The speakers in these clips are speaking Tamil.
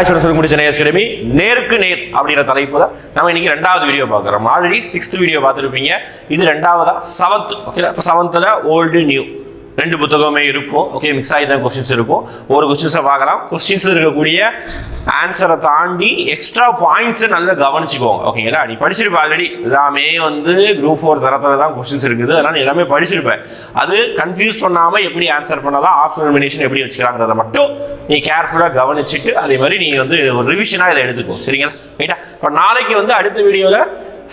ஹாய் சொல்ல சொல்லி முடிச்ச நேஸ் நேருக்கு நேர் அப்படிங்கிற தலைப்பு தான். நம்ம இன்னைக்கு ரெண்டாவது வீடியோ பார்க்குறோம். ஆல்ரெடி சிக்ஸ்த் வீடியோ பார்த்துருப்பீங்க. இது ரெண்டாவதா? செவன்த் ஓகே இப்போ செவன்த்தில் ஓல்டு நியூ ரெண்டு புத்தகமே இருக்கும். ஓகே மிக்ஸ் ஆகி தான் கொஸ்டின்ஸ் இருக்கும். ஒரு கொஸ்டின்ஸை பார்க்கலாம். கொஸ்டின்ஸ் இருக்கக்கூடிய ஆன்சரை தாண்டி எக்ஸ்ட்ரா பாயிண்ட்ஸை நல்லா கவனிச்சுக்கோங்க. ஓகேங்களா நீ படிச்சிருப்ப ஆல்ரெடி எல்லாமே வந்து குரூப் ஃபோர் தரத்தில் தான் கொஸ்டின்ஸ் இருக்குது. அதனால் நீ எல்லாமே படிச்சிருப்பேன் அது கன்ஃபியூஸ் பண்ணாமல் எப்படி ஆன்சர் பண்ணலாம் ஆப்ஷன் எலிமினேஷன் எப்படி வச்சுக்கலாங்கிறத மட்டும் நீ கேர்ஃபுல்லாக கவனிச்சுட்டு அதே மாதிரி நீ வந்து ஒரு ரிவிஷனாக இதை எடுத்துக்கோ. சரிங்களா? ரைட்டா இப்போ நாளைக்கு வந்து அடுத்த வீடியோவில்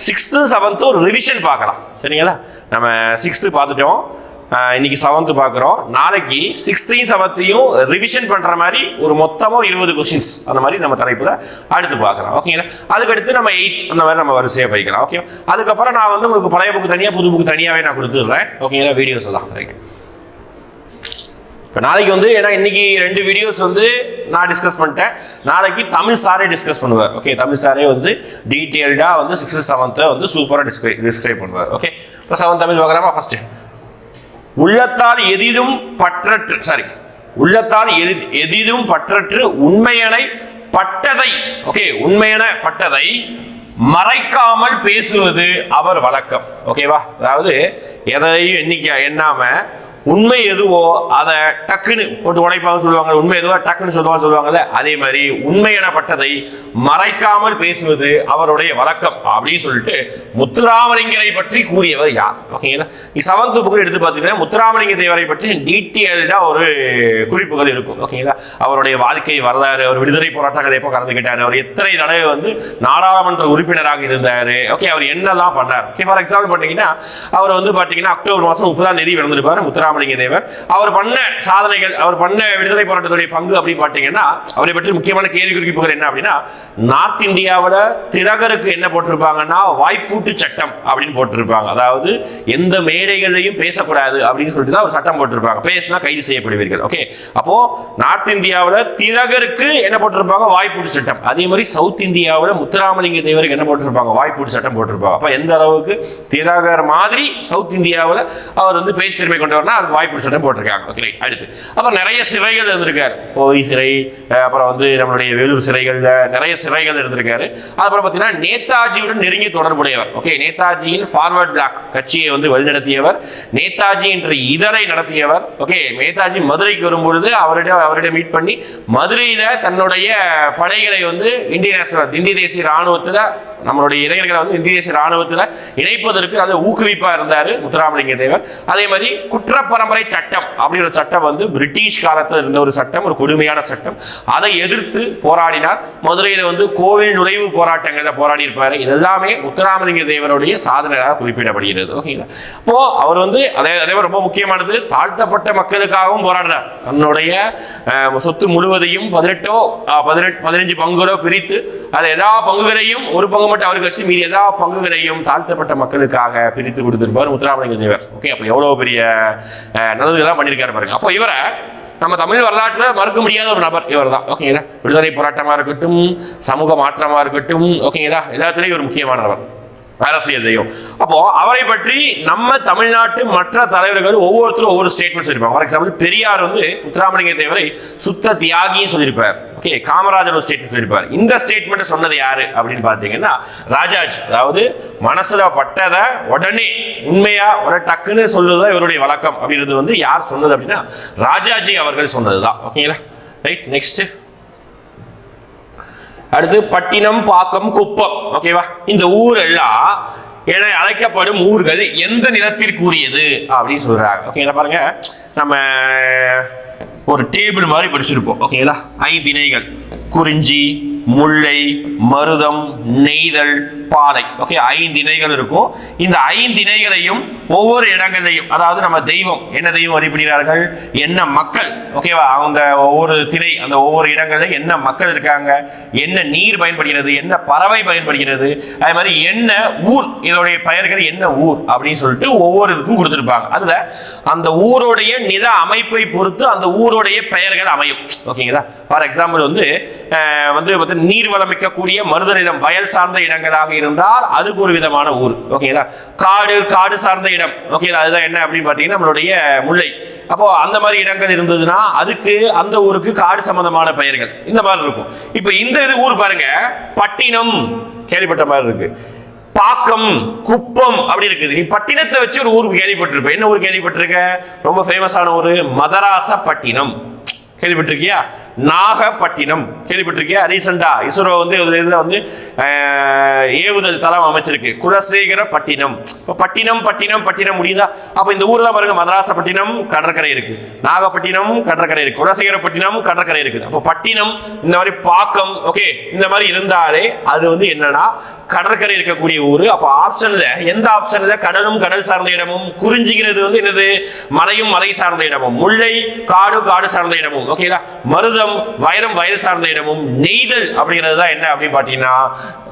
சிக்ஸ்த்து செவன்த்து ஒரு ரிவிஷன் பார்க்கலாம். சரிங்களா? நம்ம சிக்ஸ்த்து பார்த்துட்டோம். இன்னைக்கு செவன்த்து பார்க்குறோம். நாளைக்கு சிக்ஸ்த்தையும் செவன்த்தையும் ரிவிஷன் பண்ணுற மாதிரி ஒரு மொத்தமாக ஒரு இருபது கொஷின்ஸ் அந்த மாதிரி நம்ம தலைப்பில் அடுத்து பார்க்கலாம் ஓகேங்களா அதுக்கடுத்து நம்ம எயிட் அந்த மாதிரி நம்ம வரிசையாக போய்க்கலாம். ஓகே அதுக்கப்புறம் நான் வந்து உங்களுக்கு பழைய புக்கு தனியாக புது புக்கு தனியாகவே நான் கொடுத்துட்றேன். ஓகேங்களா வீடியோஸ் தான். இப்போ நாளைக்கு வந்து ஏன்னா இன்னைக்கு ரெண்டு வீடியோஸ் வந்து நான் டிஸ்கஸ் பண்ணிட்டேன். நாளைக்கு தமிழ் சாரே டிஸ்கஸ் பண்ணுவார். ஓகே தமிழ் சாரே வந்து டீட்டெயில்டாக வந்து சிக்ஸ்த்து செவன்த்தை வந்து சூப்பராக டிஸ்கிரை டிஸ்கிரைப் பண்ணுவார். ஓகே இப்போ செவன்த் தமிழ் பார்க்குறாமா ஃபஸ்ட்டு உள்ளத்தால் எதிலும் பற்றற்று சாரி உள்ளத்தால் எதிலும் பற்றற்று உண்மையனை பட்டதை ஓகே உண்மையன பட்டதை மறைக்காமல் பேசுவது அவர் வழக்கம் ஓகேவா அதாவது எதையும் எண்ணிக்க எண்ணாம உண்மை எதுவோ அதை டக்குன்னு போட்டு உடைப்பாங்க சொல்லுவாங்க உண்மை எதுவோ டக்குன்னு சொல்லுவாங்க சொல்லுவாங்கல்ல அதே மாதிரி உண்மை எனப்பட்டதை மறைக்காமல் பேசுவது அவருடைய வழக்கம் அப்படின்னு சொல்லிட்டு முத்துராமலிங்கரை பற்றி கூறியவர் யார்? ஓகேங்களா? நீ செவன்த் புக்கு எடுத்து பார்த்தீங்கன்னா முத்துராமலிங்க தேவரை பற்றி டீட்டெயில்டா ஒரு குறிப்புகள் இருக்கும். ஓகேங்களா? அவருடைய வாழ்க்கை வரலாறு அவர் விடுதலை போராட்டங்கள் எப்போ கலந்துக்கிட்டாரு அவர் எத்தனை தடவை வந்து நாடாளுமன்ற உறுப்பினராக இருந்தாரு ஓகே அவர் என்னெல்லாம் பண்ணார்? ஓகே ஃபார் எக்ஸாம்பிள் பார்த்தீங்கன்னா அவர் வந்து பார்த்தீங்கன்னா அக்டோபர் மாதம் முப்பதாம் தேதி முத்துராம முத்துராமலிங்க தேவர் அவர் பண்ண சாதனைகள் அவர் பண்ண விடுதலை போராட்டத்துடைய பங்கு அப்படின்னு பார்த்தீங்கன்னா அவரை பற்றி முக்கியமான கேள்வி குறிப்புகள் என்ன அப்படின்னா நார்த் இந்தியாவில் திலகருக்கு என்ன போட்டிருப்பாங்கன்னா வாய்ப்பூட்டு சட்டம் அப்படின்னு போட்டிருப்பாங்க. அதாவது எந்த மேடைகளையும் பேசக்கூடாது அப்படின்னு சொல்லிட்டு தான் ஒரு சட்டம் போட்டிருப்பாங்க. பேசினா கைது செய்யப்படுவீர்கள். ஓகே அப்போ நார்த் இந்தியாவில் திலகருக்கு என்ன போட்டிருப்பாங்க? வாய்ப்பூட்டு சட்டம். அதே மாதிரி சவுத் இந்தியாவில் முத்துராமலிங்க தேவருக்கு என்ன போட்டிருப்பாங்க? வாய்ப்பூட்டு சட்டம் போட்டிருப்பாங்க. அப்போ எந்த அளவுக்கு திலகர் மாதிரி சவுத் இந்தியாவில் அவர் வந்து பேச்சு திறமை கொண்டவர்னா அவருக்கு வாய்ப்பு சட்டம் போட்டிருக்காங்க. ஓகே அடுத்து. அப்புறம் நிறைய சிறைகள் இருந்திருக்காரு. கோவை சிறை அப்புறம் வந்து நம்மளுடைய வேலூர் சிறைகள்ல நிறைய சிறைகள் இருந்திருக்காரு. அப்புறம் பார்த்தீங்கன்னா நேதாஜியுடன் நெருங்கிய தொடர்புடையவர். ஓகே நேதாஜியின் ஃபார்வர்ட் பிளாக் கட்சியை வந்து வழிநடத்தியவர். நேதாஜி என்ற இதழை நடத்தியவர். ஓகே நேதாஜி மதுரைக்கு வரும்பொழுது அவரிடம் அவரிடம் மீட் பண்ணி மதுரையில தன்னுடைய படைகளை வந்து இந்திய நேஷனல் இந்திய தேசிய ராணுவத்துல நம்மளுடைய இளைஞர்களை வந்து இந்திய தேசிய ராணுவத்துல இணைப்பதற்கு அதை ஊக்குவிப்பாக இருந்தார் முத்துராமலிங்க தேவர் அதே மாதிரி குற்ற பரம்பரை சட்டம் அப்படிங்கிற சட்டம் வந்து பிரிட்டிஷ் காலத்தில் இருந்த ஒரு சட்டம் ஒரு கொடுமையான சட்டம். அதை எதிர்த்து போராடினார். மதுரையில் வந்து கோவில் நுழைவு போராட்டங்களில் போராடி இருப்பார் இதெல்லாமே முத்துராமலிங்க தேவருடைய சாதனையாக குறிப்பிடப்படுகிறது. ஓகேங்களா இப்போ அவர் வந்து அதே அதே ரொம்ப முக்கியமானது தாழ்த்தப்பட்ட மக்களுக்காகவும் போராடினார் தன்னுடைய சொத்து முழுவதையும் பதினெட்டோ பதினெட்டு பதினஞ்சு பங்குகளோ பிரித்து அது எல்லா பங்குகளையும் ஒரு பங்கு மட்டும் அவருக்கு வச்சு மீதி எல்லா பங்குகளையும் தாழ்த்தப்பட்ட மக்களுக்காக பிரித்து கொடுத்திருப்பார் முத்துராமலிங்க தேவர் ஓகே அப்போ எவ்வளவு பெரிய அஹ், பண்ணியிருக்காரு பாருங்க. அப்போ இவரை நம்ம தமிழ் வரலாற்றுல மறுக்க முடியாத ஒரு நபர் இவர் தான் ஓகேங்களா விடுதலை போராட்டமா இருக்கட்டும் சமூக மாற்றமா இருக்கட்டும் ஓகேங்களா எல்லாத்துலயும் ஒரு முக்கியமான நபர் அரசியல் தெய்வம் அப்போ அவரை பற்றி நம்ம தமிழ்நாட்டு மற்ற தலைவர்கள் ஒவ்வொருத்தரும் ஒவ்வொரு ஸ்டேட்மெண்ட்ஸ் இருப்பாங்க ஃபார் எக்ஸாம்பிள் பெரியார் வந்து முத்துராமலிங்க தேவரை சுத்த தியாகின்னு சொல்லியிருப்பார் ஓகே காமராஜர் ஒரு ஸ்டேட்மெண்ட் சொல்லியிருப்பார் இந்த ஸ்டேட்மெண்ட் சொன்னது யாரு அப்படின்னு பார்த்தீங்கன்னா ராஜாஜ். அதாவது மனசுல பட்டதை உடனே உண்மையா உடனே டக்குன்னு சொல்றதுதான் இவருடைய வழக்கம் அப்படின்றது வந்து யார் சொன்னது அப்படின்னா ராஜாஜி அவர்கள் சொன்னதுதான். ஓகேங்களா ரைட் நெக்ஸ்ட் அடுத்து பட்டினம் பாக்கம் குப்பம். ஓகேவா இந்த ஊர் எல்லாம் என அழைக்கப்படும் ஊர்கள் எந்த நிலத்திற்குரியது அப்படின்னு சொல்றாங்க. ஓகேங்களா பாருங்க. நம்ம ஒரு டேபிள் மாதிரி படிச்சிருப்போம். ஓகேங்களா ஐந்திணைகள். குறிஞ்சி முல்லை மருதம் நெய்தல் பாலை. ஓகே ஐந்து இணைகள் இருக்கும். இந்த ஐந்து இணைகளையும் ஒவ்வொரு இடங்களையும் அதாவது நம்ம தெய்வம் என்ன தெய்வம் வழிபடுகிறார்கள்? என்ன மக்கள் ஓகேவா அவங்க ஒவ்வொரு திணை அந்த ஒவ்வொரு இடங்களில் என்ன மக்கள் இருக்காங்க? என்ன நீர் பயன்படுகிறது? என்ன பறவை பயன்படுகிறது? அதே மாதிரி என்ன ஊர் இதோடைய பெயர்கள் என்ன ஊர் அப்படின்னு சொல்லிட்டு ஒவ்வொரு இதுக்கும் கொடுத்துருப்பாங்க. அதுல அந்த ஊருடைய நில அமைப்பை பொறுத்து அந்த ஊருடைய பெயர்கள் அமையும். ஓகேங்களா ஃபார் எக்ஸாம்பிள் வந்து வந்து நீர் வளமிக்கக்கூடிய மருத வயல் சார்ந்த இடங்களாக இருந்தால் அதுக்கு ஒரு விதமான ஊர். ஓகேங்களா காடு காடு சார்ந்த இடம். ஓகேங்களா அதுதான் என்ன அப்படின்னு பார்த்தீங்கன்னா நம்மளுடைய முல்லை. அப்போ அந்த மாதிரி இடங்கள் இருந்ததுன்னா அதுக்கு அந்த ஊருக்கு காடு சம்பந்தமான பெயர்கள். இந்த மாதிரி இருக்கும். இப்போ இந்த இது ஊர் பாருங்க. பட்டினம். கேள்விப்பட்ட மாதிரி இருக்கு. பாக்கம் குப்பம் அப்படி இருக்குது. நீ பட்டினத்தை வச்சு ஒரு ஊருக்கு கேள்விப்பட்டிருப்ப. என்ன ஊர் கேள்விப்பட்டிருக்க? ரொம்ப ஃபேமஸான ஒரு மதராசப்பட்டினம். கேள்விப்பட்டிருக்கியா? நாகப்பட்டினம். கேள்விப்பட்டிருக்கியா? ரீசெண்டா இஸ்ரோ வந்து இதுல வந்து ஏவுதல் தளம் அமைச்சிருக்கு. குலசேகர பட்டினம் இப்போ பட்டினம் பட்டினம் பட்டினம் முடியுதா? அப்போ இந்த ஊரில் பாருங்க மதராசப்பட்டினம் கடற்கரை இருக்கு. நாகப்பட்டினம் கடற்கரை இருக்கு. குலசேகரப்பட்டினம் கடற்கரை இருக்குது. அப்போ பட்டினம் இந்த மாதிரி பாக்கம் ஓகே இந்த மாதிரி இருந்தாலே அது வந்து என்னன்னா கடற்கரை இருக்கக்கூடிய ஊர். அப்போ ஆப்ஷன்ல எந்த ஆப்ஷன்ல கடலும் கடல் சார்ந்த இடமும் குறிஞ்சிக்கிறது வந்து என்னது? மலையும் மலை சார்ந்த இடமும். முல்லை காடு காடு சார்ந்த இடமும். ஓகேங்களா மருதம் வயலும் வயல் சார்ந்த இடமும் நெய்தல் அப்படிங்கிறது தான் என்ன அப்படின்னு பார்த்தீங்கன்னா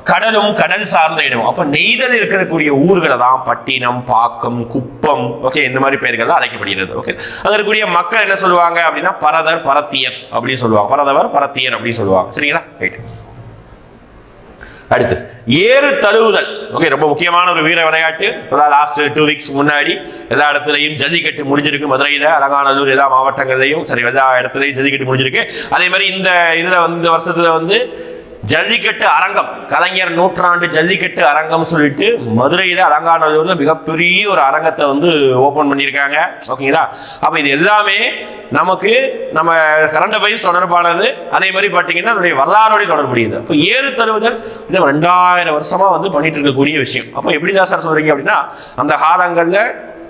கடலும் கடல் சார்ந்த இடம் அப்ப நெய்தல் இருக்கக்கூடிய ஊர்களை தான் பட்டினம் பாக்கம் குப்பம் ஓகே இந்த மாதிரி பெயர்கள் தான் அழைக்கப்படுகிறது ஓகே அங்க இருக்கக்கூடிய மக்கள் என்ன சொல்லுவாங்க அப்படின்னா பரதர் பரத்தியர் அப்படின்னு சொல்லுவாங்க. பரதவர் பரத்தியர் அப்படின்னு சொல்லுவாங்க. சரிங்களா? ரைட் அடுத்து ஏறு தழுவுதல். ஓகே ரொம்ப முக்கியமான ஒரு வீர விளையாட்டு. இப்போதான் லாஸ்ட் டூ வீக்ஸ் முன்னாடி எல்லா இடத்துலையும் ஜல்லிக்கட்டு முடிஞ்சிருக்கு மதுரையில் அலங்காநல்லூர் எல்லா மாவட்டங்கள்லையும். சரி எல்லா இடத்துலையும் ஜல்லிக்கட்டு முடிஞ்சிருக்கு. அதே மாதிரி இந்த இதில் வந்து இந்த வருஷத்துல வந்து ஜல்லிக்கட்டு அரங்கம். கலைஞர் நூற்றாண்டு ஜல்லிக்கட்டு அரங்கம் சொல்லிட்டு மதுரையில் அலங்காநல்லூர்ல மிகப்பெரிய ஒரு அரங்கத்தை வந்து ஓபன் பண்ணியிருக்காங்க. ஓகேங்களா? அப்ப இது எல்லாமே நமக்கு நம்ம கரண்ட் அஃபேர்ஸ் தொடர்பானது. அதே மாதிரி பார்த்தீங்கன்னா அதனுடைய வரலாறோட தொடர்புடையது. அப்போ ஏறு தழுவுதல் இது ரெண்டாயிரம் வருஷமா வந்து பண்ணிட்டு இருக்கக்கூடிய விஷயம். அப்போ எப்படிதான் சார் சொல்றீங்க அப்படின்னா அந்த காலங்கள்ல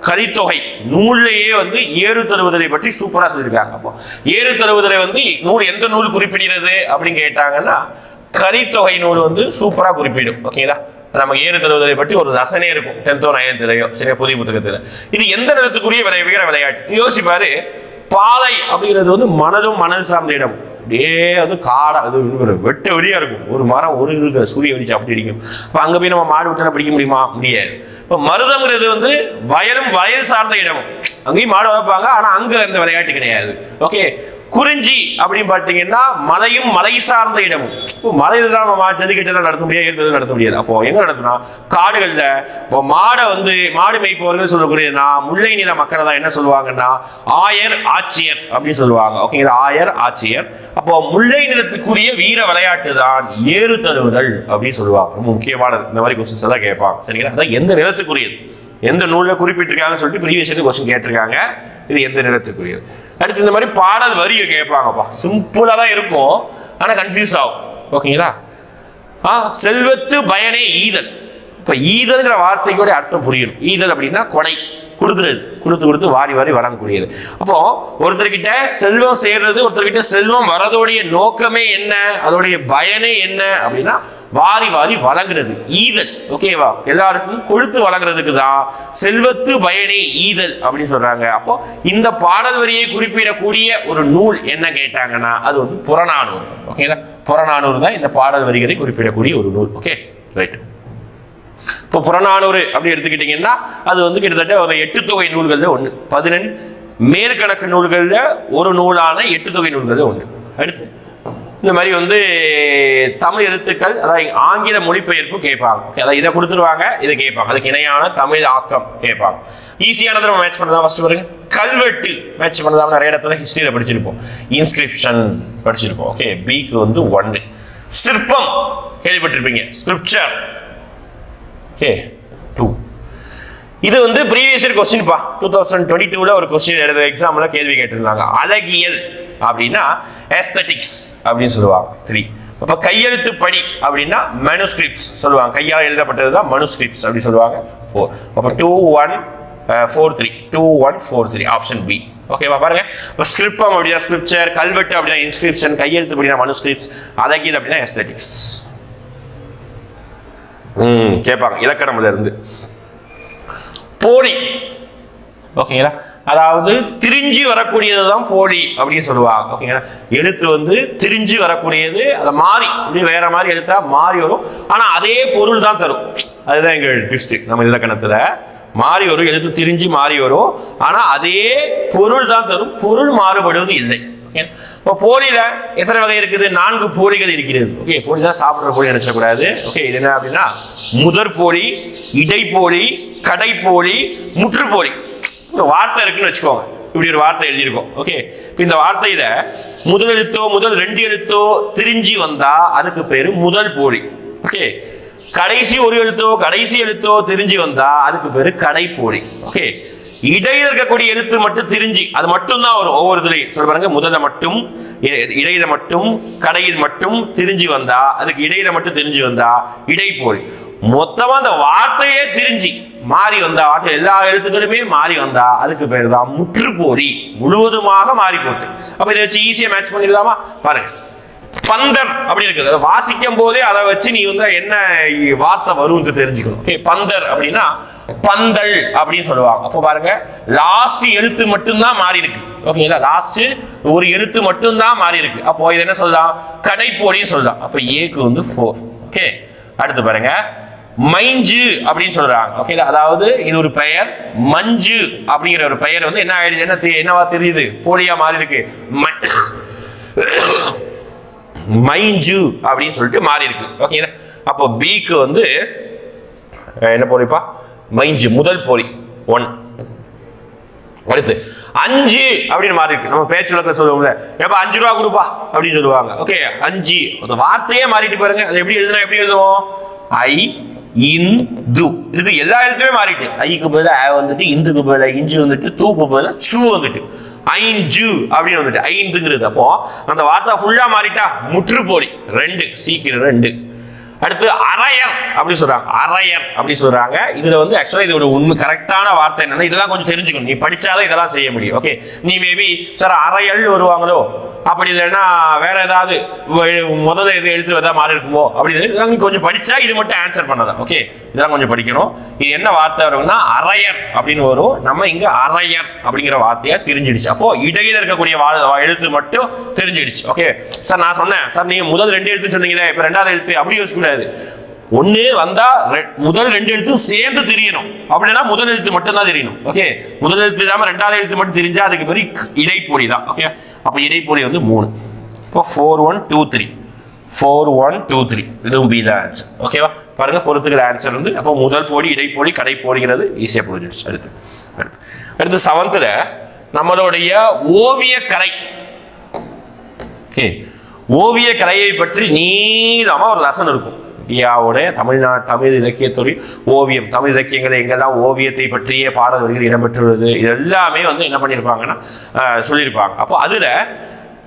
கலித்தொகை நூல்லையே வந்து ஏறு தருவதலை பற்றி சூப்பரா சொல்லியிருக்காங்க. அப்போ ஏறு தருவதலை வந்து நூல் எந்த நூல் குறிப்பிடுகிறது அப்படின்னு கேட்டாங்கன்னா கரித்தொகை நூல் வந்து சூப்பராக குறிப்பிடும் ஓகேங்களா நம்ம ஏறு தழுவுதலை பற்றி ஒரு ரசனே இருக்கும். டென்த்தோ நைன்த்துலையோ சரியா? புதிய புத்தகத்தில். இது எந்த நிலத்துக்குரிய விளை வீர விளையாட்டு? யோசிப்பாரு பாலை அப்படிங்கிறது வந்து மனதும் மனது சார்ந்த இடம். அப்படியே வந்து காடா அது ஒரு வெட்ட வெளியா இருக்கும். ஒரு மரம் ஒரு இருக்க சூரிய வெளிச்சம் அப்படி அடிக்கும் இப்போ அங்கே போய் நம்ம மாடு விட்டு பிடிக்க முடியுமா? முடியாது. இப்போ மருதம்ங்கிறது வந்து வயலும் வயல் சார்ந்த இடம். அங்கேயும் மாடு வளர்ப்பாங்க ஆனால் அங்கே அந்த விளையாட்டு கிடையாது. ஓகே குறிஞ்சி அப்படின்னு பார்த்தீங்கன்னா மலையும் மலை சார்ந்த இடமும். இப்போ மலையில தான் நம்ம ஜல்லிக்கட்டு நடத்த முடியாது ஏறுதல் நடத்த முடியாது. அப்போ எங்க நடத்தினா காடுகளில் இப்போ மாடை வந்து மாடு மேய்ப்பவர்கள் சொல்லக்கூடியதுனா முல்லை நில மக்களை தான் என்ன சொல்லுவாங்கன்னா ஆயர் ஆட்சியர் அப்படின்னு சொல்லுவாங்க. ஓகேங்களா ஆயர் ஆட்சியர். அப்போ முல்லை நிலத்துக்குரிய வீர விளையாட்டு தான் ஏறு தழுவுதல் அப்படின்னு சொல்லுவாங்க. ரொம்ப முக்கியமானது. இந்த மாதிரி கொஸ்டின்ஸ் எல்லாம் கேட்பாங்க. சரிங்களா? அதான் எந்த நிலத்துக்குரியது? எந்த நூலில் குறிப்பிட்டிருக்காங்கன்னு சொல்லிட்டு ப்ரீவியஸ் கொஸ்டின் கேட்டிருக்காங்க. இது எந்த நிலத்துக்குரியது அடுத்து இந்த மாதிரி பாடல் வரியை கேட்பாங்கப்பா. சிம்பிளாக தான் இருக்கும். ஆனால் கன்ஃபியூஸ் ஆகும். ஓகேங்களா ஆ செல்வத்து பயனே ஈதல். இப்போ ஈதல்ங்கிற வார்த்தைக்கூட அர்த்தம் புரியணும். ஈதல் அப்படின்னா கொடை. கொடுக்குறது. கொடுத்து கொடுத்து வாரி வாரி வழங்கக்கூடியது. அப்போ ஒருத்தர்கிட்ட செல்வம் சேர்றது ஒருத்தர்கிட்ட செல்வம் வரதோடைய நோக்கமே என்ன? அதோடைய பயனே என்ன? அப்படின்னா வாரி வாரி வழங்குறது ஈதல். ஓகேவா எல்லாருக்கும் கொடுத்து வழங்குறதுக்கு தான் செல்வத்து பயனே ஈதல் அப்படின்னு சொல்றாங்க. அப்போ இந்த பாடல் வரியை குறிப்பிடக்கூடிய ஒரு நூல் என்ன கேட்டாங்கன்னா அது வந்து புறநானூறு. ஓகேங்களா புறநானூறு தான் இந்த பாடல் வரிகளை குறிப்பிடக்கூடிய ஒரு நூல். ஓகே ரைட் இப்போ புறநானூறு அப்படி எடுத்துக்கிட்டிங்கன்னா அது வந்து கிட்டத்தட்ட ஒரு எட்டு தொகை நூல்களில் ஒன்று பதினெண் மேற்கணக்கு நூல்களில் ஒரு நூலான எட்டு தொகை நூல்களில் ஒன்று அடுத்து இந்த மாதிரி வந்து தமிழ் எழுத்துக்கள் அதாவது ஆங்கில மொழிபெயர்ப்பு கேட்பாங்க. ஓகே அதாவது இதை கொடுத்துருவாங்க இதை கேட்பாங்க. அதுக்கு இணையான தமிழ் ஆக்கம் கேட்பாங்க. ஈஸியானதை நம்ம மேட்ச் பண்ணலாம் ஃபர்ஸ்ட் பாருங்க. கல்வெட்டு மேட்ச் பண்ணலாம் நிறைய இடத்துல ஹிஸ்டரியில் படிச்சிருப்போம். இன்ஸ்கிரிப்ஷன் படிச்சிருப்போம். ஓகே பிக்கு வந்து ஒன்று சிற்பம் கேள்விப்பட்டிருப்பீங்க. ஸ்கிரிப்சர் ஓகே டூ இது வந்து ப்ரீவியஸ் இயர் கொஸ்டின்ப்பா டூ தௌசண்ட் டுவெண்ட்டி டூவில் ஒரு கொஸ்டின் எழுத எக்ஸாமில் கேள்வி கேட்டிருந்தாங்க. அழகியல். அப்படின்னா எஸ்தட்டிக்ஸ் அப்படின்னு சொல்லுவாங்க. த்ரீ அப்போ கையெழுத்து படி அப்படின்னா மனுஸ்கிரிப்ட்ஸ் சொல்லுவாங்க. கையால் எழுதப்பட்டது தான் மனுஸ்கிரிப்ட்ஸ் அப்படின்னு சொல்லுவாங்க. ஃபோர் அப்போ two one four three two one four three option B ஓகேவா பாருங்க. இப்போ ஸ்கிரிப்டம் அப்படின்னா ஸ்கிரிப்சர் கல்வெட்டு அப்படின்னா இன்ஸ்கிரிப்ஷன் கையெழுத்து அப்படின்னா மனுஸ்கிரிப்ட்ஸ் அழகியல் அப்படின்னா எஸ்தட்டிக்ஸ் ம் கேட்பாங்க. இலக்கணம்ல இருந்து. போலி. ஓகேங்களா அதாவது திரிஞ்சு வரக்கூடியது தான் போலி அப்படின்னு சொல்லுவாங்க. ஓகேங்களா எழுத்து வந்து திரிஞ்சு வரக்கூடியது அதை மாறி இப்படி வேற மாதிரி எழுத்தா மாறி வரும். ஆனால் அதே பொருள் தான் தரும். அதுதான் எங்கள் ட்விஸ்ட் நம்ம இலக்கணத்தில். மாறி வரும் எழுத்து திரிஞ்சு மாறி வரும். ஆனால் அதே பொருள் தான் தரும். பொருள் மாறுபடுவது இல்லை. ஓகே இப்போ போலியில எத்தனை வகை இருக்குது? நான்கு போலிகள் இருக்கிறது. ஓகே போலி தான் சாப்பிட்ற போலி நினைச்சக்கூடாது ஓகே இது என்ன அப்படின்னா முதற் போலி இடைப்போலி கடைப்போலி முற்றுப்போலி. ஒரு வார்த்தை இருக்குன்னு வச்சுக்கோங்க. இப்படி ஒரு வார்த்தை எழுதியிருக்கோம். ஓகே இப்போ இந்த வார்த்தையில முதல் எழுத்தோ முதல் ரெண்டு எழுத்தோ திரிஞ்சு வந்தா அதுக்கு பேரு முதல் போலி. ஓகே கடைசி ஒரு எழுத்தோ கடைசி எழுத்தோ திரிஞ்சு வந்தா அதுக்கு பேரு கடைப்போலி ஓகே இடையில இருக்கக்கூடிய எழுத்து மட்டும் திரிஞ்சு அது மட்டும் தான் வரும் ஒவ்வொரு இதுலையும். சொல்ல பாருங்க முதல மட்டும் இ- இடையில மட்டும் கடையில் மட்டும் திரிஞ்சு வந்தா அதுக்கு இடையில மட்டும் திரிஞ்சு வந்தா இடைப்போலி மொத்தமா அந்த வார்த்தையே திரிஞ்சு மாறி வந்தா வார்த்தை எல்லா எழுத்துக்களுமே மாறி வந்தா அதுக்கு பேர் தான் முற்றுப்போதி. முழுவதுமாக மாறி போட்டு. அப்ப இதை வச்சு ஈஸியா மேட்ச் பண்ணிடலாமா? பாருங்க. பந்தர் அப்படி இருக்குது. அதை வாசிக்கும் போதே அதை வச்சு நீ வந்து என்ன வார்த்தை வரும் தெரிஞ்சுக்கணும். பந்தர் அப்படின்னா பந்தல் அப்படின்னு சொல்லுவாங்க. அப்போ பாருங்க லாஸ்ட் எழுத்து மட்டும்தான் மாறி இருக்கு. ஓகேங்களா லாஸ்ட் ஒரு எழுத்து மட்டும்தான் மாறி இருக்கு. அப்போ இது என்ன சொல்லலாம் கடைப்போடின்னு சொல்லலாம் அப்போ ஏக்கு வந்து ஃபோர் ஓகே அடுத்து பாருங்க. மைஞ்சு அப்படின்னு சொல்றாங்க. ஓகே அதாவது இது ஒரு பெயர். மஞ்சு அப்படிங்கிற ஒரு பெயர் வந்து என்ன ஆயிடுது? என்ன என்னவா தெரியுது? போலியா மாறி இருக்கு. மைஞ்சு அப்படின்னு சொல்லிட்டு மாறி இருக்கு. ஓகேங்களா அப்போ பிக்கு வந்து என்ன போலிப்பா? மைஞ்சு முதல் போலி. ஒன் அடுத்து அஞ்சு அப்படின்னு மாறி இருக்கு. நம்ம பேச்சு வழக்கம் சொல்லுவோம்ல. எப்ப அஞ்சு ரூபா கொடுப்பா அப்படின்னு சொல்லுவாங்க. ஓகே அஞ்சு. அந்த வார்த்தையே மாறிட்டு பாருங்க. அது எப்படி எழுதுனா எப்படி எழுதுவோம்? ஐ இந்து. இதுக்கு எல்லா எழுத்துமே மாறிட்டு. ஐக்கு பதிலாக அ வந்துட்டு இந்துக்கு பதிலாக இஞ்சு வந்துட்டு தூக்கு பதிலா சு வந்துட்டு. ஐஞ்சு அப்படின்னு வந்துட்டு. ஐந்துங்கிறது அப்போ அந்த வார்த்தை ஃபுல்லா மாறிட்டா முற்றுப்போலி ரெண்டு சீக்கிரம் ரெண்டு. அடுத்து அரையர் அப்படி சொல்றாங்க. அரையர் அப்படி சொல்றாங்க. இதுல வந்து ஆக்சுவலா இதோட உண்மை கரெக்டான வார்த்தை என்னன்னா இதெல்லாம் கொஞ்சம் தெரிஞ்சுக்கணும். நீ படிச்சாதான் இதெல்லாம் செய்ய முடியும். ஓகே நீ மேபி சார் அரையல் வருவாங்களோ? அப்படி இல்லைன்னா வேற ஏதாவது முதல்ல எது எழுத்து ஏதாவது மாறி இருக்குமோ அப்படின்னு கொஞ்சம் படிச்சா இது மட்டும் ஆன்சர் பண்ணலாம் ஓகே இதெல்லாம் கொஞ்சம் படிக்கணும். இது என்ன வார்த்தை வரும்னா அரையர் அப்படின்னு வரும். நம்ம இங்க அரையர் அப்படிங்கிற வார்த்தையா தெரிஞ்சிடுச்சு. அப்போ இடையில இருக்கக்கூடிய வா- வா- எழுத்து மட்டும் தெரிஞ்சிடுச்சு. ஓகே சார் நான் சொன்னேன். சார் நீங்க முதல் ரெண்டு எழுத்து சொன்னீங்களே இப்ப ரெண்டாவது எழுத்து அப்படி யோசிக்க கூடாது ஒண்ணு வந்தா முதல் ரெண்டு எழுத்தும் சேர்ந்து தெரியணும். அப்படின்னா முதல் எழுத்து மட்டும் தான் தெரியணும். ஓகே முதல் எழுத்து இல்லாம ரெண்டாவது எழுத்து மட்டும் தெரிஞ்சா அதுக்கு பெரிய க- தான். ஓகே அப்ப இடைப்பொலி வந்து மூணு. இப்போ four one two three four one two three இதுவும் பி தான் ஆன்சர் ஓகேவா பாருங்க பொறுத்துக்கிற ஆன்சர் வந்து அப்போ முதல் போடி இடைப்போடி கடைப்போடிங்கிறது ஈஸியாக புரிஞ்சிடுச்சு. அடுத்து அடுத்து. அடுத்து செவன்த்தில் நம்மளுடைய ஓவிய கலை ஓகே ஓவிய கலையை பற்றி நீளமா ஒரு லெசன் இருக்கும். இந்தியாவுடைய தமிழ்நாடு தமிழ் இலக்கியத்துறை ஓவியம் தமிழ் இலக்கியங்கள் எங்கெல்லாம் ஓவியத்தை பற்றிய பாடல் இடம்பெற்றுள்ளது இது எல்லாமே வந்து என்ன பண்ணியிருப்பாங்கன்னா சொல்லியிருப்பாங்க. அப்போ அதில்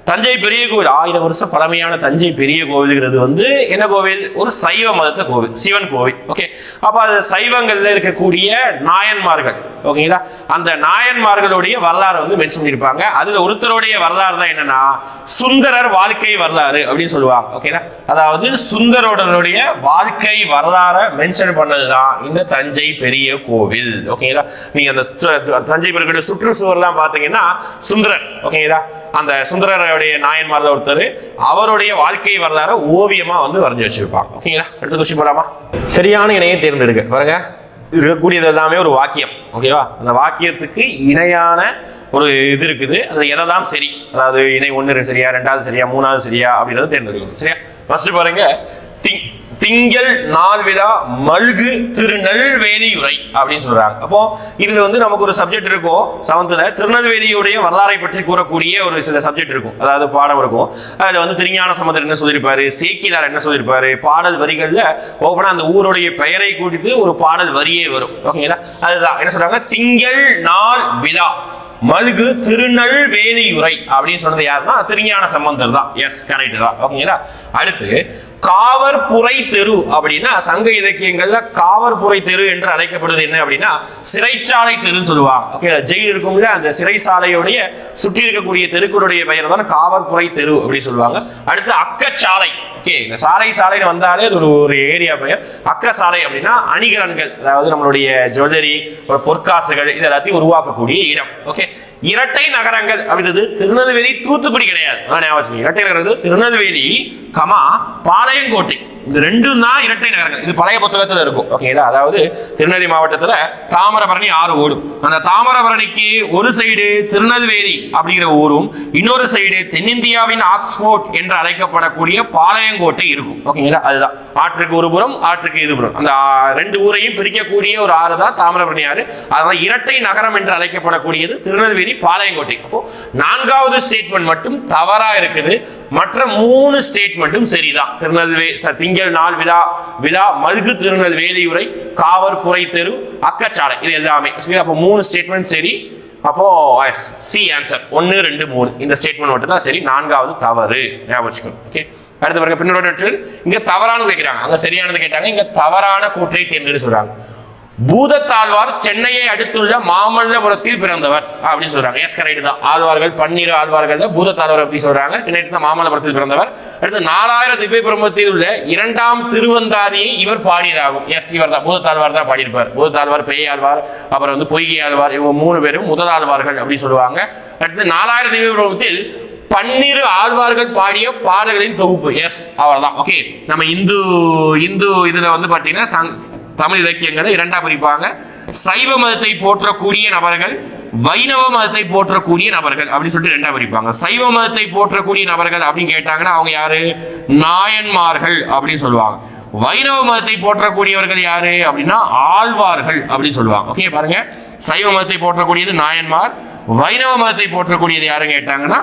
தஞ்சை பெரிய கோவில். ஆயிரம் வருஷம் பழமையான தஞ்சை பெரிய கோவில்ங்கிறது வந்து என்ன கோவில்? ஒரு சைவ மதத்த கோவில். சிவன் கோவில். ஓகே அப்ப அது சைவங்கள்ல இருக்கக்கூடிய நாயன்மார்கள். ஓகேங்களா அந்த நாயன்மார்களுடைய வரலாறு வந்து மென்ஷன் பண்ணியிருப்பாங்க அதுல ஒருத்தருடைய வரலாறு தான் என்னன்னா சுந்தரர் வாழ்க்கை வரலாறு அப்படின்னு சொல்லுவாங்க. ஓகேங்களா அதாவது சுந்தரோடனுடைய வாழ்க்கை வரலாறை மென்ஷன் பண்ணதுதான் இந்த தஞ்சை பெரிய கோவில். ஓகேங்களா நீங்க அந்த தஞ்சை பெரிய சுற்றுச்சுவர்லாம் பாத்தீங்கன்னா சுந்தரர். ஓகேங்களா அந்த சுந்தரருடைய நாயன்மார் ஒருத்தர் அவருடைய வாழ்க்கை வரலாறு ஓவியமா வந்து வரைஞ்சு வச்சிருப்பாங்க. ஓகேங்களா? அடுத்த கொஸ்டின் போலாமா சரியான இணையை தேர்ந்தெடுக்க பாருங்க. இருக்கக்கூடியது எல்லாமே ஒரு வாக்கியம். ஓகேவா? அந்த வாக்கியத்துக்கு இணையான ஒரு இது இருக்குது. அது எதெல்லாம் சரி? அதாவது இணை ஒன்று சரியா ரெண்டாவது சரியா மூணாவது சரியா அப்படின்றத தேர்ந்தெடுக்கணும் சரியா? ஃபர்ஸ்ட் பாருங்க திங்க் திங்கள் நாள் விழா மல்கு திருநெல்வேலியுரை அப்படின்னு சொல்றாங்க. அப்போ இதுல வந்து நமக்கு ஒரு சப்ஜெக்ட் இருக்கும். செவன்த்ல திருநெல்வேலியுடைய வரலாறை பற்றி கூறக்கூடிய ஒரு சில சப்ஜெக்ட் இருக்கும். அதாவது பாடம் இருக்கும். அதுல வந்து திருஞான சமுதர் என்ன சொல்லியிருப்பாரு? சேக்கிலார் என்ன சொல்லியிருப்பாரு? பாடல் வரிகள்ல ஓப்பனா அந்த ஊருடைய பெயரை குறித்து ஒரு பாடல் வரியே வரும். ஓகேங்களா அதுதான். என்ன சொல்றாங்க? திங்கள் நாள் விழா மல்கு திருநெல்வேலியுரை அப்படின்னு சொன்னது யாருன்னா திருஞான சம்பந்தர் தான். எஸ் கரெக்ட் தான். ஓகேங்களா அடுத்து காவற்புரை தெரு அப்படின்னா சங்க இலக்கியங்கள்ல காவற்புரை தெரு என்று அழைக்கப்படுவது என்ன அப்படின்னா சிறைச்சாலை தெருன்னு சொல்லுவாங்க. ஓகே ஜெயில் இருக்கும்ல அந்த சிறைச்சாலையுடைய சுற்றி இருக்கக்கூடிய தெருக்களுடைய பெயர் தான் காவற்புரை தெரு அப்படின்னு சொல்லுவாங்க. அடுத்து அக்கச்சாலை. ஓகே இந்த சாலை சாலைன்னு வந்தாலே அது ஒரு ஒரு ஏரியா பெயர். அக்க சாலை அப்படின்னா அணிகலன்கள் அதாவது நம்மளுடைய ஜுவல்லரி பொற்காசுகள் இது எல்லாத்தையும் உருவாக்கக்கூடிய இடம். ஓகே இரட்டை நகரங்கள் அப்படின்றது திருநெல்வேலி தூத்துக்குடி கிடையாது. ஞாபகம் இரட்டை நகரம் திருநெல்வேலி கமா பாளையங்கோட்டை இந்த ரெண்டும் தான் இரட்டை நகரங்கள். இது பழைய புத்தகத்துல இருக்கும். ஓகேங்களா அதாவது திருநெல்வேலி மாவட்டத்துல தாமிரபரணி ஆறு ஓடும். அந்த தாமிரபரணிக்கு ஒரு சைடு திருநெல்வேலி அப்படிங்கிற ஊரும் இன்னொரு சைடு தென்னிந்தியாவின் ஆக்ஸ்போர்ட் என்று அழைக்கப்படக்கூடிய பாளையங்கோட்டை இருக்கும். ஓகேங்களா அதுதான். ஆற்றுக்கு ஒரு புறம் ஆற்றுக்கு இது புறம். அந்த ரெண்டு ஊரையும் பிரிக்கக்கூடிய ஒரு ஆறு தான் தாமிரபரணி ஆறு. அதான் இரட்டை நகரம் என்று அழைக்கப்படக்கூடியது திருநெல்வேலி பாளையங்கோட்டை. அப்போ நான்காவது ஸ்டேட்மெண்ட் மட்டும் தவறா இருக்குது. மற்ற மூணு ஸ்டேட்மெண்ட்டும் சரிதான். திருநெல்வேலி திங்கள் நாள் விழா விழா மல்கு திருநெல்வேலியுரை காவர் புரை தெரு அக்கச்சாலை. இது எல்லாமே. அப்போ மூணு ஸ்டேட்மெண்ட் சரி. அப்போ எஸ் சி ஆன்சர் ஒன்று ரெண்டு மூணு. இந்த ஸ்டேட்மெண்ட் மட்டும் தான் சரி. நான்காவது தவறு. ஞாபகம் ஓகே அடுத்த பிறகு பின்னோட இங்க தவறானது கேட்கிறாங்க. அங்க சரியானது கேட்டாங்க. இங்க தவறான கூற்றை தேர்ந்தெடுத்து சொல்றாங்க. பூதத்தாழ்வார் சென்னையை அடுத்துள்ள மாமல்லபுரத்தில் பிறந்தவர் அப்படின்னு சொல்றாங்க. எஸ் கரெக்ட் தான். ஆழ்வார்கள் பன்னீர் ஆழ்வார்கள் தான் பூதத்தாழ்வார் அப்படின்னு சொல்றாங்க. சென்னை தான் மாமல்லபுரத்தில் பிறந்தவர். அடுத்து நாலாயிரம் திவ்ய பிரம்மத்தில் உள்ள இரண்டாம் திருவந்தாதியை இவர் பாடியதாகும். எஸ் இவர் தான். பூதத்தாழ்வார் தான் பாடியிருப்பார். பூதத்தாழ்வார் பேயாழ்வார் அப்புறம் வந்து பொய்கை ஆழ்வார் இவங்க மூணு பேரும் முதலாழ்வார்கள் அப்படின்னு சொல்லுவாங்க. அடுத்து நாலாயிரம் திவ்ய பிரம்மத்தில் பன்னிரு ஆழ்வார்கள் பாடிய பாடல்களின் தொகுப்பு. எஸ் அவ்வளவுதான். ஓகே நம்ம இந்து இந்து இதுல வந்து பாத்தீங்கன்னா தமிழ் இலக்கியங்களை இரண்டா பிரிப்பாங்க. சைவ மதத்தை போற்றக்கூடிய நபர்கள் வைணவ மதத்தை போற்றக்கூடிய நபர்கள் அப்படின்னு சொல்லிட்டு ரெண்டா பிரிப்பாங்க. சைவ மதத்தை போற்றக்கூடிய நபர்கள் அப்படின்னு கேட்டாங்கன்னா அவங்க யாரு? நாயன்மார்கள் அப்படின்னு சொல்லுவாங்க. வைணவ மதத்தை போற்றக்கூடியவர்கள் யாரு அப்படின்னா ஆழ்வார்கள் அப்படின்னு சொல்லுவாங்க. ஓகே பாருங்க. சைவ மதத்தை போற்றக்கூடியது நாயன்மார் வைணவ மதத்தை போற்றக்கூடியது யாருன்னு கேட்டாங்கன்னா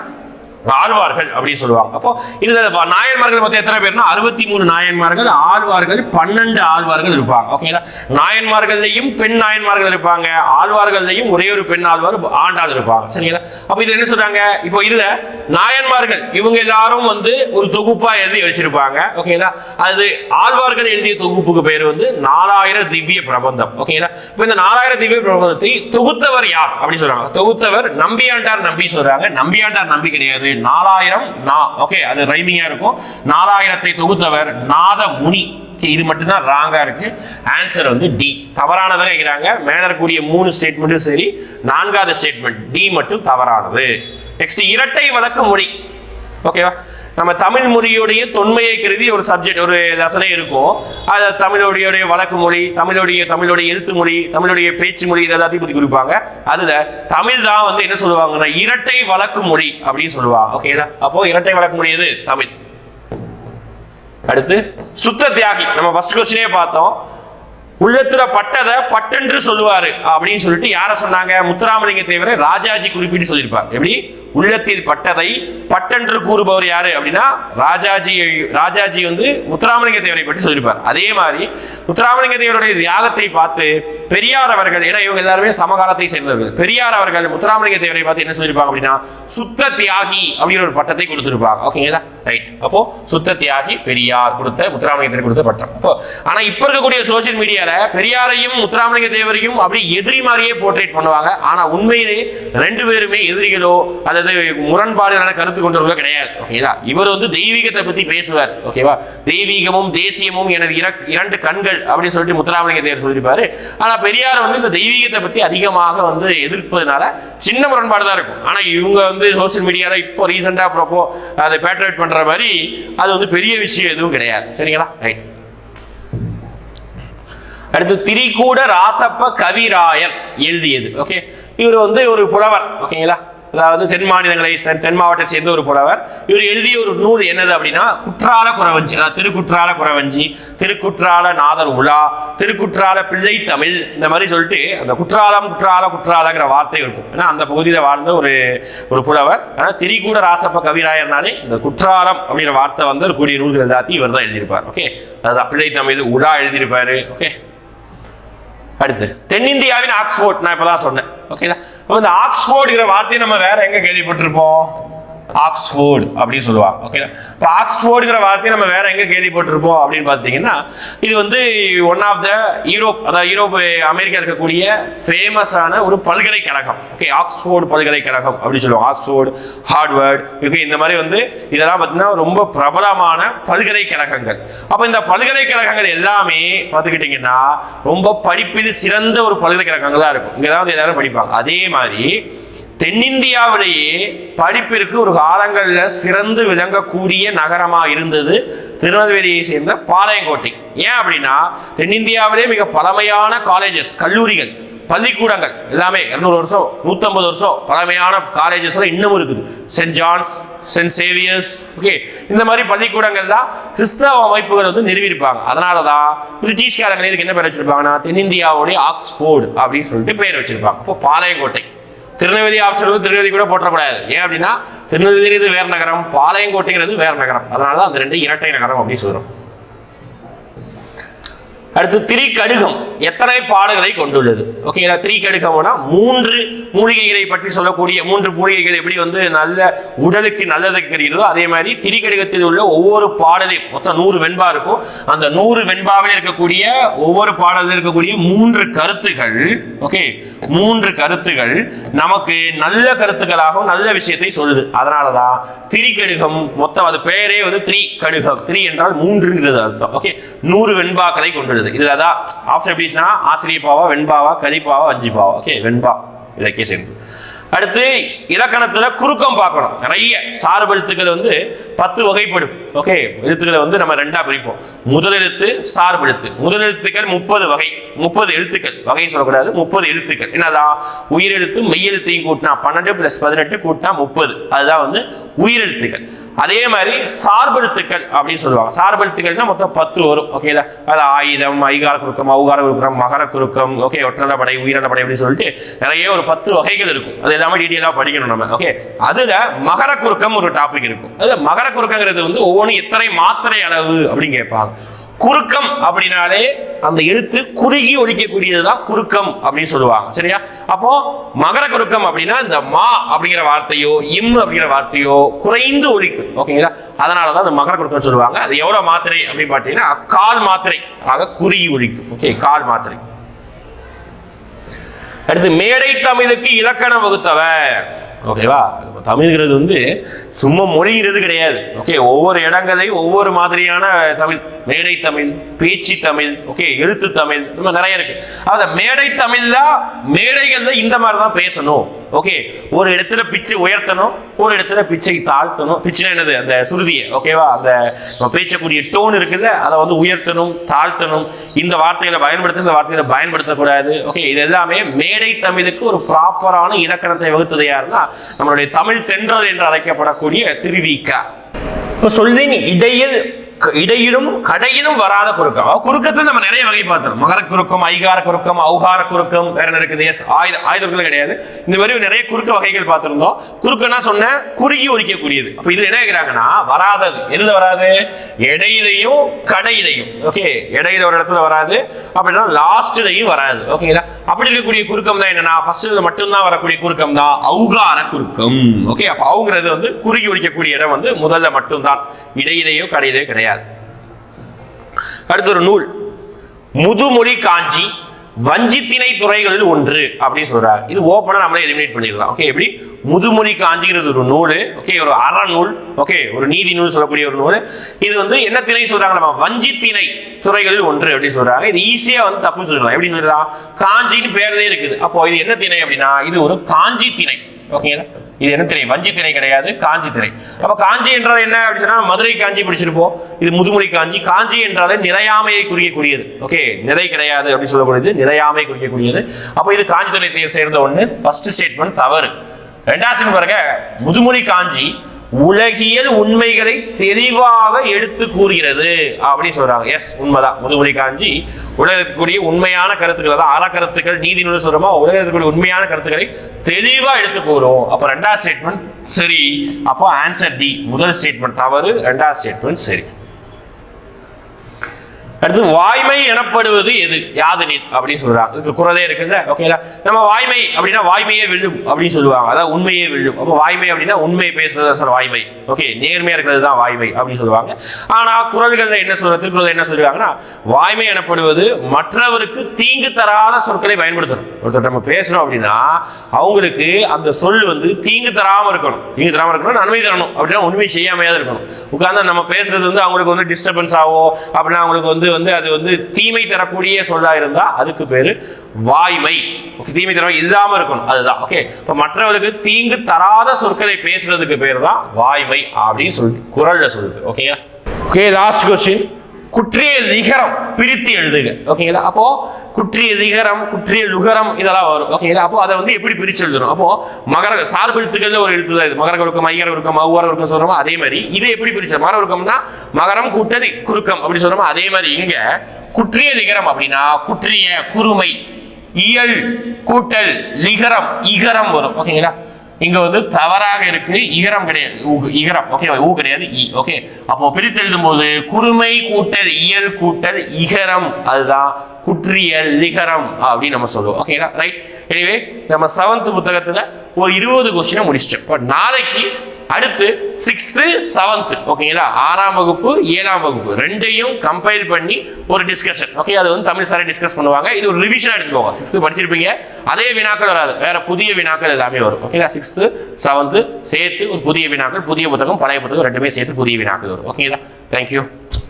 ஆழ்வார்கள் அப்படின்னு சொல்லுவாங்க. அப்போ இதுல நாயன்மார்கள் மொத்தம் எத்தனை பேர்னா அறுபத்தி மூணு நாயன்மார்கள் ஆழ்வார்கள் பன்னெண்டு ஆழ்வார்கள் இருப்பாங்க. ஓகேங்களா நாயன்மார்கள்லையும் பெண் நாயன்மார்கள் இருப்பாங்க. ஆழ்வார்கள்லையும் ஒரே ஒரு பெண் ஆழ்வார் ஆண்டாள் இருப்பாங்க. சரிங்களா? அப்ப இதுல என்ன சொல்றாங்க? இப்போ இதுல நாயன்மார்கள் இவங்க எல்லாரும் வந்து ஒரு தொகுப்பா எழுதி வச்சிருப்பாங்க. ஓகேங்களா அது ஆழ்வார்கள் எழுதிய தொகுப்புக்கு பேர் வந்து நாலாயிரம் திவ்ய பிரபந்தம். ஓகேங்களா இப்போ இந்த நாலாயிரம் திவ்ய பிரபந்தத்தை தொகுத்தவர் யார்? அப்படின்னு சொல்றாங்க. தொகுத்தவர் நம்பியாண்டார் நம்பி சொல்றாங்க. நம்பியாண்டார் நம்பி கிடையாது. நாலாயிரம் நா ஓகே அது ரைமிங்கா இருக்கும். நாலாயிரத்தை தொகுத்தவர் நாத முனி இது மட்டும்தான் ராங்கா இருக்கு. ஆன்சர் வந்து டி தவறானதாக கேட்கிறாங்க. மேல கூடிய மூணு ஸ்டேட்மெண்ட்டும் சரி நான்காவது ஸ்டேட்மெண்ட் டி மட்டும் தவறானது. நெக்ஸ்ட் இரட்டை வழக்கு மொழி. ஓகேவா நம்ம தமிழ் மொழியுடைய தொன்மையை கருதி ஒரு சப்ஜெக்ட் ஒரு ரசனை இருக்கும். அது தமிழோடைய வழக்கு மொழி தமிழுடைய தமிழுடைய எழுத்து மொழி தமிழுடைய பேச்சு மொழி இதை எல்லாத்தையும் பற்றி குறிப்பாங்க. அதுல தமிழ் தான் வந்து என்ன சொல்லுவாங்கன்னா இரட்டை வழக்கு மொழி அப்படின்னு சொல்லுவாங்க. ஓகேங்களா அப்போ இரட்டை வழக்கு மொழி எது? தமிழ். அடுத்து சுத்த தியாகி. நம்ம ஃபர்ஸ்ட் கொஸ்டினே பார்த்தோம். உள்ளத்துல பட்டதை பட்டென்று சொல்லுவாரு அப்படின்னு சொல்லிட்டு யார சொன்னாங்க? முத்துராமலிங்க தேவரை ராஜாஜி குறிப்பிட்டு சொல்லியிருப்பார். எப்படி? உள்ளத்தில் பட்டதை பட்டென்று கூறுபவர் யாரு அப்படின்னா ராஜாஜி ராஜாஜி வந்து முத்துராமலிங்க தேவரை பற்றி சொல்லியிருப்பார். அதே மாதிரி முத்துராமலிங்க தேவருடைய தியாகத்தை பார்த்து பெரியார் அவர்கள் ஏன்னா இவங்க எல்லாருமே சமகாலத்தை சேர்ந்தவர்கள். பெரியார் அவர்கள் முத்துராமலிங்க தேவரை பார்த்து என்ன சொல்லியிருப்பாங்க அப்படின்னா சுத்த தியாகி அப்படிங்கிற ஒரு பட்டத்தை கொடுத்திருப்பாங்க. ஓகேங்களா ரைட் அப்போ சுத்த தியாகி பெரியார் கொடுத்த முத்துராமலிங்க தேவர் கொடுத்த பட்டம். அப்போ ஆனா இப்ப இருக்கக்கூடிய சோசியல் மீடியால பெரியாரையும் முத்துராமலிங்க தேவரையும் அப்படி எதிரி மாதிரியே போர்ட்ரேட் பண்ணுவாங்க. ஆனா உண்மையிலே ரெண்டு பேருமே எதிரிகளோ அல்லது முரண்பாடுகளான கருத்து கொண்டவர்களோ கிடையாது. ஓகேதா இவர் வந்து தெய்வீகத்தை பத்தி பேசுவார். ஓகேவா தெய்வீகமும் தேசியமும் எனது இர- இரண்டு கண்கள் அப்படின்னு சொல்லிட்டு முத்துராமலிங்க தேவர் சொல்லியிருப்பாரு. ஆனா பெரியார் வந்து இந்த தெய்வீகத்தை பத்தி அதிகமாக வந்து எதிர்ப்பதுனால சின்ன முரண்பாடு தான் இருக்கும். ஆனா இவங்க வந்து சோசியல் மீடியால இப்போ ரீசெண்டா ப்ரோப்போ அதை பேட்ரேட் பண்ற மாதிரி அது வந்து பெரிய விஷயம் எதுவும் கிடையாது. சரிங்களா? ரைட் அடுத்து திரிகூட ராசப்ப கவிராயர் எழுதியது. ஓகே இவர் வந்து ஒரு புலவர். ஓகேங்களா அதாவது தென் மாநிலங்களை தென் மாவட்டத்தை சேர்ந்த ஒரு புலவர் இவர் எழுதிய ஒரு நூல் என்னது அப்படின்னா குற்றால குறவஞ்சி அதாவது திருக்குற்றால குறவஞ்சி திருக்குற்றால நாதர் உலா திருக்குற்றால பிள்ளை தமிழ் இந்த மாதிரி சொல்லிட்டு அந்த குற்றாலம் குற்றால குற்றாலங்கிற வார்த்தை இருக்கும். ஏன்னா அந்த பகுதியில் வாழ்ந்த ஒரு ஒரு புலவர். ஆனால் திரிகூட ராசப்ப கவிராயர்னாலே இந்த குற்றாலம் அப்படிங்கிற வார்த்தை வந்து ஒரு கூடிய நூல்கள் எல்லாத்தையும் இவர் தான் எழுதியிருப்பார். ஓகே? அதாவது பிள்ளை தமிழ் உலா எழுதியிருப்பாரு. ஓகே? அடுத்து தென்னிந்தியாவின் ஆக்ஸ்போர்ட் நான் இப்பதான் சொன்னேன். ஓகேங்களா அப்போ இந்த ஆக்ஸ்போர்டுங்கிற வார்த்தையை நம்ம வேற எங்க கேள்விப்பட்டிருப்போம்? ஆக்ஸ்ஃபோர்டு அப்படின்னு சொல்லுவாங்க ஓகேங்களா இப்போ ஆக்ஸ்ஃபோர்டுங்கிற வார்த்தையை நம்ம வேற எங்கே கேள்விப்பட்டிருப்போம் அப்படின்னு பார்த்தீங்கன்னா இது வந்து ஒன் ஆஃப் த யூரோப் அதாவது யூரோப் அமெரிக்கா இருக்கக்கூடிய ஃபேமஸான ஒரு பல்கலைக்கழகம் ஓகே ஆக்ஸ்ஃபோர்டு பல்கலைக்கழகம் அப்படின்னு சொல்லுவாங்க. ஆக்ஸ்ஃபோர்டு ஹார்ட்வேர்டு ஓகே இந்த மாதிரி வந்து இதெல்லாம் பார்த்தீங்கன்னா ரொம்ப பிரபலமான பல்கலைக்கழகங்கள். அப்போ இந்த பல்கலைக்கழகங்கள் எல்லாமே பார்த்துக்கிட்டிங்கன்னா ரொம்ப படிப்பில் சிறந்த ஒரு பல்கலைக்கழகங்களாக இருக்கும். இங்கே தான் வந்து எல்லாரும் படிப்பாங்க. அதே மாதிரி தென்னிந்தியாவிலேயே படிப்பிற்கு ஒரு காலங்களில் சிறந்து விளங்கக்கூடிய நகரமாக இருந்தது திருநெல்வேலியை சேர்ந்த பாளையங்கோட்டை. ஏன் அப்படின்னா தென்னிந்தியாவிலே மிக பழமையான காலேஜஸ் கல்லூரிகள் பள்ளிக்கூடங்கள் எல்லாமே இருநூறு வருஷம் நூற்றம்பது வருஷம் பழமையான காலேஜஸ்லாம் இன்னமும் இருக்குது. Saint John's Saint Xavier's okay இந்த மாதிரி பள்ளிக்கூடங்கள்லாம் கிறிஸ்தவ அமைப்புகள் வந்து நிறுவியிருப்பாங்க. அதனால தான் பிரிட்டிஷ்காரங்க இதுக்கு என்ன பேர் வச்சிருப்பாங்கன்னா தென்னிந்தியாவுடைய ஆக்ஸ்போர்டு அப்படின்னு சொல்லிட்டு பேர் வச்சிருப்பாங்க. இப்போ பாளையங்கோட்டை. திருநெல்வேலி ஆப்ஷன் வந்து திருநெல்வேலி கூட போட்டக்கூடாது ஏன் அப்படின்னா திருநெல்வேலி இது வேற நகரம் பாளையங்கோட்டைங்கிறது வேற நகரம். அதனால தான் அந்த ரெண்டு இரட்டை நகரம் அப்படின்னு சொல்கிறோம் அடுத்து திரிகடுகம். எத்தனை பாடல்களை கொண்டுள்ளது? ஓகே திரிகடுகம்னா மூன்று மூலிகைகளை பற்றி சொல்லக்கூடிய மூன்று மூலிகைகள் எப்படி வந்து நல்ல உடலுக்கு நல்லது கிடைக்கிறதோ அதே மாதிரி திரிகடுகத்தில் உள்ள ஒவ்வொரு பாடலையும் மொத்தம் நூறு வெண்பா இருக்கும். அந்த நூறு வெண்பாவில் இருக்கக்கூடிய ஒவ்வொரு பாடலில் இருக்கக்கூடிய மூன்று கருத்துகள் ஓகே மூன்று கருத்துகள் நமக்கு நல்ல கருத்துக்களாகவும் நல்ல விஷயத்தை சொல்லுது. அதனாலதான் திரிகடுகம் மொத்தம் அது பெயரே வந்து திரி கடுகம் திரி என்றால் மூன்றுங்கிறது அர்த்தம். ஓகே நூறு வெண்பாக்களை கொண்டுள்ளது. இதுல தான் ஆப்ஷன் எப்படின்னா ஆசிரியப்பாவா வெண்பாவா கதிப்பாவா வஞ்சிப்பாவா. ஓகே வெண்பா. இலக்கிய சேர்ந்து அடுத்து இலக்கணத்துல குறுக்கம் பார்க்கணும். நிறைய சார்பு எழுத்துக்கள் வந்து பத்து வகைப்படும். ஓகே எழுத்துக்களை வந்து நம்ம ரெண்டா பிரிப்போம். முதல் எழுத்து சார்பு எழுத்து. முதல் எழுத்துக்கள் முப்பது வகை. முப்பது எழுத்துக்கள். வகைன்னு சொல்லக்கூடாது. முப்பது எழுத்துக்கள். என்னதான் உயிரெழுத்து மெய்யெழுத்தையும் கூட்டினா பன்னெண்டு பிளஸ் பதினெட்டு கூட்டினா முப்பது. அதுதான் வந்து உயிரெழுத்துக்கள் அதே மாதிரி சார்பெழுத்துக்கள் அப்படின்னு சொல்லுவாங்க. சார்பெழுத்துக்கள்னா மொத்தம் பத்து வரும். ஓகேல அது ஆயுதம் ஐகார குறுக்கம் அவுகார குறுக்கம் மகர குறுக்கம் ஓகே ஒற்றல படை உயிரின படை அப்படின்னு சொல்லிட்டு நிறைய ஒரு பத்து வகைகள் இருக்கும். அது எல்லாமே டீட்டெயிலாக படிக்கணும் நம்ம. ஓகே அதுல மகர குறுக்கம் ஒரு டாபிக் இருக்கும். அது மகர குறுக்கங்கிறது வந்து ஒவ்வொன்றும் எத்தனை மாத்திரை அளவு அப்படின்னு கேட்பாங்க. குறுக்கம் அப்படின்னாலே அந்த எழுத்து குறுகி ஒழிக்கக்கூடியதுதான் குறுக்கம் அப்படின்னு சொல்லுவாங்க. சரியா? அப்போ மகர குறுக்கம் அப்படின்னா இந்த மா அப்படிங்கிற வார்த்தையோ இம் அப்படிங்கிற வார்த்தையோ குறைந்து ஒழிக்கும். ஓகேங்களா அதனாலதான் அந்த மகர குறுக்கம் சொல்லுவாங்க. அது எவ்வளவு மாத்திரை அப்படின்னு பார்த்தீங்கன்னா கால் மாத்திரை. ஆக குறுகி ஒழிக்கும். ஓகே கால் மாத்திரை. அடுத்து மேடை தமிழுக்கு இலக்கணம் வகுத்தவர். ஓகேவா தமிழ்ங்கிறது வந்து சும்மா மொழிங்கிறது கிடையாது. ஓகே ஒவ்வொரு இடங்களையும் ஒவ்வொரு மாதிரியான தமிழ். மேடை தமிழ் பேச்சு தமிழ் ஓகே எழுத்து தமிழ் இந்த நிறைய இருக்கு. அத மேடை தமிழ்ல மேடைகள்ல இந்த மாதிரி தான் பேசணும். ஓகே ஒரு இடத்துல பிச்சை உயர்த்தணும் ஒரு இடத்துல பிச்சை தாழ்த்தணும். பிச்சைனா என்னது? அந்த சுருதியை ஓகேவா அந்த நம்ம பேசக்கூடிய டோன் இருக்குல்ல அதை வந்து உயர்த்தணும் தாழ்த்தணும். இந்த வார்த்தைகளை பயன்படுத்த இந்த வார்த்தைகளை பயன்படுத்தக்கூடாது. ஓகே இது எல்லாமே மேடை தமிழுக்கு ஒரு ப்ராப்பரான இலக்கணத்தை வகுத்தது யாருன்னா நம்மளுடைய தமிழ் தென்றல் என்று அழைக்கப்படக்கூடிய திருவிக்கா இப்போ சொல்லின் இடையில் இடையிலும் கடையிலும் வராத குறுக்கம். குறுக்கத்துல குறுக்கத்தை நம்ம நிறைய வகை பார்த்தோம் மகர குறுக்கம் ஐகார குறுக்கம் ஔகார குறுக்கம் வேற என்ன இருக்குது? எஸ் ஆயுத ஆயுதங்கள் கிடையாது. இந்த மாதிரி நிறைய குறுக்க வகைகள் பார்த்திருந்தோம். குறுக்கன்னா சொன்ன குறுகி உரிக்கக்கூடியது. அப்ப இதுல என்ன கேட்கிறாங்கன்னா வராதது. எதுல வராது? இடையிலையும் கடையிலையும். ஓகே இடையில ஒரு இடத்துல வராது. அப்படின்னா லாஸ்ட்லையும் வராது. ஓகேங்களா அப்படி இருக்கக்கூடிய குறுக்கம் தான் என்னன்னா ஃபர்ஸ்ட் மட்டும்தான் வரக்கூடிய குறுக்கம் தான் ஔகார குறுக்கம். ஓகே அப்ப அவங்கிறது வந்து குறுகி ஒலிக்கக்கூடிய இடம் வந்து முதல்ல மட்டும்தான். இடையிலேயோ கடையிலேயோ கிடையாது. அடுத்து ஒரு நூல். முதுமொழி காஞ்சி வஞ்சித்திணை துறைகளில் ஒன்று அப்படின்னு சொல்றாரு இது ஓப்பனா நம்மளே எலிமினேட் பண்ணிடலாம். ஓகே எப்படி? முதுமொழி காஞ்சிங்கிறது ஒரு நூல். ஓகே ஒரு அறநூல் ஓகே ஒரு நீதி நூல் சொல்லக்கூடிய ஒரு நூல். இது வந்து என்ன திணை சொல்றாங்க நம்ம? வஞ்சித்திணை துறைகளில் ஒன்று அப்படின்னு சொல்றாங்க. இது ஈஸியா வந்து தப்புன்னு சொல்லலாம் எப்படி சொல்லலாம் காஞ்சின்னு பேர்லேயே இருக்குது. அப்போ இது என்ன திணை அப்படின்னா இது ஒரு காஞ்சி திணை. ஓகேங்களா இது என்ன திரை? வஞ்சி திரை கிடையாது காஞ்சி திரை. அப்ப காஞ்சி என்றால் என்ன அப்படின்னு சொன்னா மதுரை காஞ்சி பிடிச்சிருப்போம். இது முதுமொழி காஞ்சி. காஞ்சி என்றாலே நிலையாமையை குறிக்கக்கூடியது. ஓகே நிலை கிடையாது அப்படின்னு சொல்லக்கூடியது நிலையாமை குறிக்கக்கூடியது. அப்போ இது காஞ்சி திணையை சேர்ந்த ஒண்ணு. ஃபர்ஸ்ட் ஸ்டேட்மெண்ட் தவறு. ரெண்டாவது பிறகு பாருங்க. முதுமொழி காஞ்சி உலகியல் உண்மைகளை தெளிவாக எடுத்து கூறுகிறது. அப்படின்னு சொல்றாங்க. எஸ் உண்மைதான். முதுமொழி காஞ்சி உலகத்துக்குரிய உண்மையான கருத்துக்கள் தான் அற கருத்துக்கள் நீதி சொல்றோமோ உலகத்துக்குரிய உண்மையான கருத்துக்களை தெளிவா எடுத்து கூறும் அப்ப ரெண்டாவது ஸ்டேட்மெண்ட் சரி. அப்போ ஆன்சர் டி முதல் ஸ்டேட்மெண்ட் தவறு ரெண்டாவது ஸ்டேட்மெண்ட் சரி. அடுத்து வாய்மை எனப்படுவது எது? யாதனின் நீர் அப்படின்னு சொல்றாங்க. இதுக்கு குரலே இருக்குல்ல? ஓகேங்களா நம்ம வாய்மை அப்படின்னா வாய்மையே விழும் அப்படின்னு சொல்லுவாங்க. அதாவது உண்மையே விழும் அப்போ வாய்மை அப்படின்னா உண்மை பேசுறது சார் வாய்மை. ஓகே நேர்மையா இருக்கிறது தான் வாய்மை அப்படின்னு சொல்லுவாங்க. ஆனா குரல்கள் என்ன சொல்ற திருக்குறள் என்ன சொல்லுவாங்கன்னா வாய்மை எனப்படுவது மற்றவருக்கு தீங்கு தராத சொற்களை பயன்படுத்தணும். ஒருத்தர் நம்ம பேசணும் அப்படின்னா அவங்களுக்கு அந்த சொல் வந்து தீங்கு தராம இருக்கணும். தீங்கு தராம இருக்கணும் நன்மை தரணும். அப்படின்னா உண்மை செய்யாமையாவது இருக்கணும். உட்கார்ந்து நம்ம பேசுறது வந்து அவங்களுக்கு வந்து டிஸ்டர்பன்ஸ் ஆகும் அப்படின்னா அவங்களுக்கு வந்து வந்து வந்து அது வந்து தீமை தரக்கூடிய சொல்லா இருந்தா அதுக்கு பேரு வாய்மை. தீமை தர இல்லாம இருக்கணும் அதுதான். ஓகே இப்ப மற்றவர்களுக்கு தீங்கு தராத சொற்களை பேசுறதுக்கு பேர் தான் வாய்மை அப்படின்னு சொல்லி குரல்ல சொல்லுது. ஓகேங்களா ஓகே லாஸ்ட் கொஸ்டின் குற்றிய நிகரம் பிரித்து எழுதுங்க ஓகேங்களா அப்போ குற்றிய லிகரம் குற்றிய லுகரம் இதெல்லாம் வரும். ஓகேங்களா அப்போ அதை வந்து எப்படி பிரிச்சு எழுதணும் அப்போ மகர சார்பு எழுத்துக்கள்ல ஒரு எழுத்து தான் இது. மகர குறுக்கம் ஐயர் குறுக்கம் அவ்வாறு குறுக்கம் சொல்றோமோ அதே மாதிரி இதை எப்படி பிரிச்சு மகர உருக்கம்னா மகரம் கூட்டல் குறுக்கம் அப்படி சொல்றோமோ அதே மாதிரி இங்க குற்றிய திகரம் அப்படின்னா குற்றிய குறுமை இயல் கூட்டல் லிகரம் இகரம் வரும். ஓகேங்களா இங்க வந்து தவறாக இருக்கு இகரம் கிடையாது. இகரம். ஓகே ஊ கிடையாது இ. ஓகே அப்போ பிரித்து எழுதும் போது குறுமை கூட்டல் இயல் கூட்டல் இகரம். அதுதான் குற்றியல் லிகரம் அப்படின்னு நம்ம சொல்லுவோம். ஓகேங்களா ரைட் எனிவே நம்ம செவன்த் புத்தகத்தில் ஒரு இருபது கொஸ்டினை முடிச்சிட்டோம். இப்போ நாளைக்கு அடுத்து சிக்ஸ்த்து செவன்த்து ஓகேங்களா ஆறாம் வகுப்பு ஏழாம் வகுப்பு ரெண்டையும் கம்பைல் பண்ணி ஒரு டிஸ்கஷன் ஓகே அது வந்து தமிழ் சாரை டிஸ்கஸ் பண்ணுவாங்க. இது ஒரு ரிவிஷன் எடுத்துக்கோங்க. சிக்ஸ்த்து படிச்சிருப்பீங்க. அதே வினாக்கள் வராது. வேற புதிய வினாக்கள் எல்லாமே வரும். ஓகேங்களா சிக்ஸ்த்து செவன்த்து சேர்த்து ஒரு புதிய வினாக்கள் புதிய புத்தகம் பழைய புத்தகம் ரெண்டுமே சேர்த்து புதிய வினாக்கள் வரும். ஓகேங்களா தேங்க்யூ